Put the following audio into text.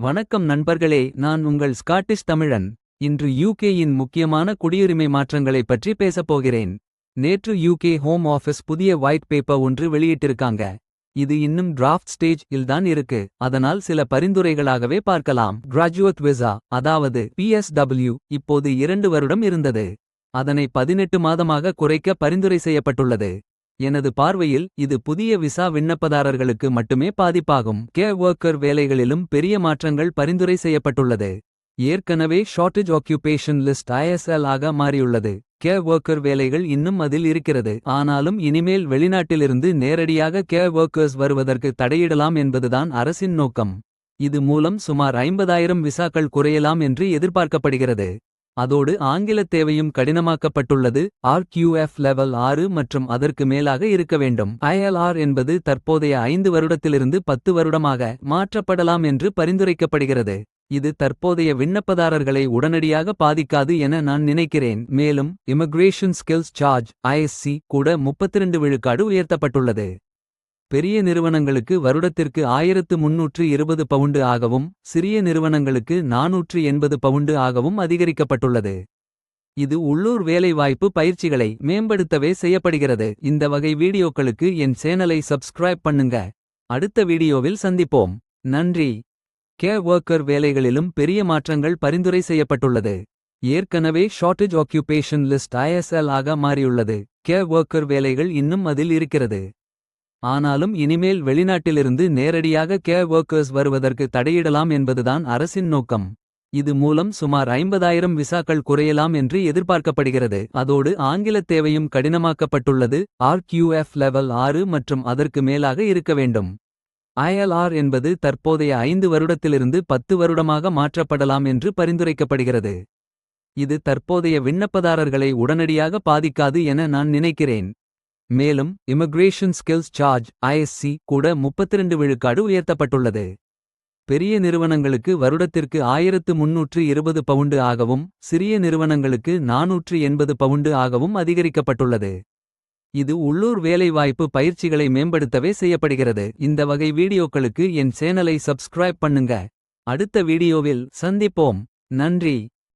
வணக்கம் நண்பர்களே நான் உங்கள் ஸ்காட்டிஷ் தமிழன். இன்று யூகேயின் முக்கியமான குடியுரிமை மாற்றங்களைப் பற்றி பேசப் போகிறேன். நேற்று யூகே ஹோம் ஆஃபீஸ் புதிய ஒயிட் பேப்பர் ஒன்று வெளியிட்டிருக்காங்க. இது இன்னும் டிராஃப்ட் ஸ்டேஜ் இல்தான் இருக்கு. அதனால் சில பரிந்துரைகளாகவே பார்க்கலாம். கிராஜுவேட் விசா அதாவது பிஎஸ்டபிள்யூ இப்போது இரண்டு வருடம் இருந்தது. அதனை பதினெட்டு மாதமாக குறைக்க பரிந்துரை செய்யப்பட்டுள்ளது. எனது பார்வையில் இது புதிய விசா விண்ணப்பதாரர்களுக்கு மட்டுமே பாதிப்பாகும். கே ஒர்க்கர் வேலைகளிலும் பெரிய மாற்றங்கள் பரிந்துரை செய்யப்பட்டுள்ளது. ஏற்கனவே ஷார்டேஜ் ஆக்கியூபேஷன் லிஸ்ட் ஐஎஸ்எல் ஆக மாறியுள்ளது. கே ஒர்க்கர் வேலைகள் இன்னும் அதில் இருக்கிறது. ஆனாலும் இனிமேல் வெளிநாட்டிலிருந்து நேரடியாக கே ஒர்க்கர்ஸ் வருவதற்கு தடையிடலாம் என்பதுதான் அரசின் நோக்கம். இது மூலம் சுமார் ஐம்பதாயிரம் விசாக்கள் குறையலாம் என்று எதிர்பார்க்கப்படுகிறது. அதோடு ஆங்கிலத் தேவையும் கடினமாக்கப்பட்டுள்ளது. ஆர்கியூஎஃப் லெவல் ஆறு மற்றும் அதற்கு மேலாக இருக்க வேண்டும். ஐஎல்ஆர் என்பது தற்போதைய ஐந்து வருடத்திலிருந்து பத்து வருடமாக மாற்றப்படலாம் என்று பரிந்துரைக்கப்படுகிறது. இது தற்போதைய விண்ணப்பதாரர்களை உடனடியாக பாதிக்காது என நான் நினைக்கிறேன். மேலும் இமிகிரேஷன் ஸ்கில்ஸ் சார்ஜ் ஐஎஸ்சி கூட 32 விழுக்காடு உயர்த்தப்பட்டுள்ளது. பெரிய நிறுவனங்களுக்கு வருடத்திற்கு ஆயிரத்து முன்னூற்று இருபது பவுண்டு ஆகவும் சிறிய நிறுவனங்களுக்கு நாநூற்று எண்பது பவுண்டு ஆகவும் அதிகரிக்கப்பட்டுள்ளது. இது உள்ளூர் வேலைவாய்ப்பு பயிற்சிகளை மேம்படுத்தவே செய்யப்படுகிறது. இந்த வகை வீடியோக்களுக்கு என் சேனலை சப்ஸ்கிரைப் பண்ணுங்க. அடுத்த வீடியோவில் சந்திப்போம். நன்றி. கே ஒர்க்கர் வேலைகளிலும் பெரிய மாற்றங்கள் பரிந்துரை செய்யப்பட்டுள்ளது. ஏற்கனவே ஷார்டேஜ் ஆக்கியூபேஷன் லிஸ்ட் ஐஎஸ்எல் ஆக மாறியுள்ளது. கே ஒர்க்கர் வேலைகள் இன்னும் அதில் இருக்கிறது. ஆனாலும் இனிமேல் வெளிநாட்டிலிருந்து நேரடியாக கேர் ஒர்க்கர்ஸ் வருவதற்கு தடையிடலாம் என்பதுதான் அரசின் நோக்கம். இது மூலம் சுமார் ஐம்பதாயிரம் விசாக்கள் குறையலாம் என்று எதிர்பார்க்கப்படுகிறது. அதோடு ஆங்கிலத் தேவையும் கடினமாக்கப்பட்டுள்ளது. ஆர்கியூஎஃப் லெவல் ஆறு மற்றும் அதற்கு மேலாக இருக்க வேண்டும். ஐஎல்ஆர் என்பது தற்போதைய ஐந்து வருடத்திலிருந்து பத்து வருடமாக மாற்றப்படலாம் என்று பரிந்துரைக்கப்படுகிறது. இது தற்போதைய விண்ணப்பதாரர்களை உடனடியாக பாதிக்காது என நான் நினைக்கிறேன். மேலும் இமிகிரேஷன் ஸ்கில்ஸ் சார்ஜ் ஐஎஸ்சி கூட 32 விழுக்காடு உயர்த்தப்பட்டுள்ளது. பெரிய நிறுவனங்களுக்கு வருடத்திற்கு ஆயிரத்து முன்னூற்று இருபது பவுண்டு ஆகவும் சிறிய நிறுவனங்களுக்கு நாநூற்று எண்பது பவுண்டு ஆகவும் அதிகரிக்கப்பட்டுள்ளது. இது உள்ளூர் வேலைவாய்ப்பு பயிற்சிகளை மேம்படுத்தவே செய்யப்படுகிறது. இந்த வகை வீடியோக்களுக்கு என் சேனலை சப்ஸ்கிரைப் பண்ணுங்க. அடுத்த வீடியோவில் சந்திப்போம். நன்றி.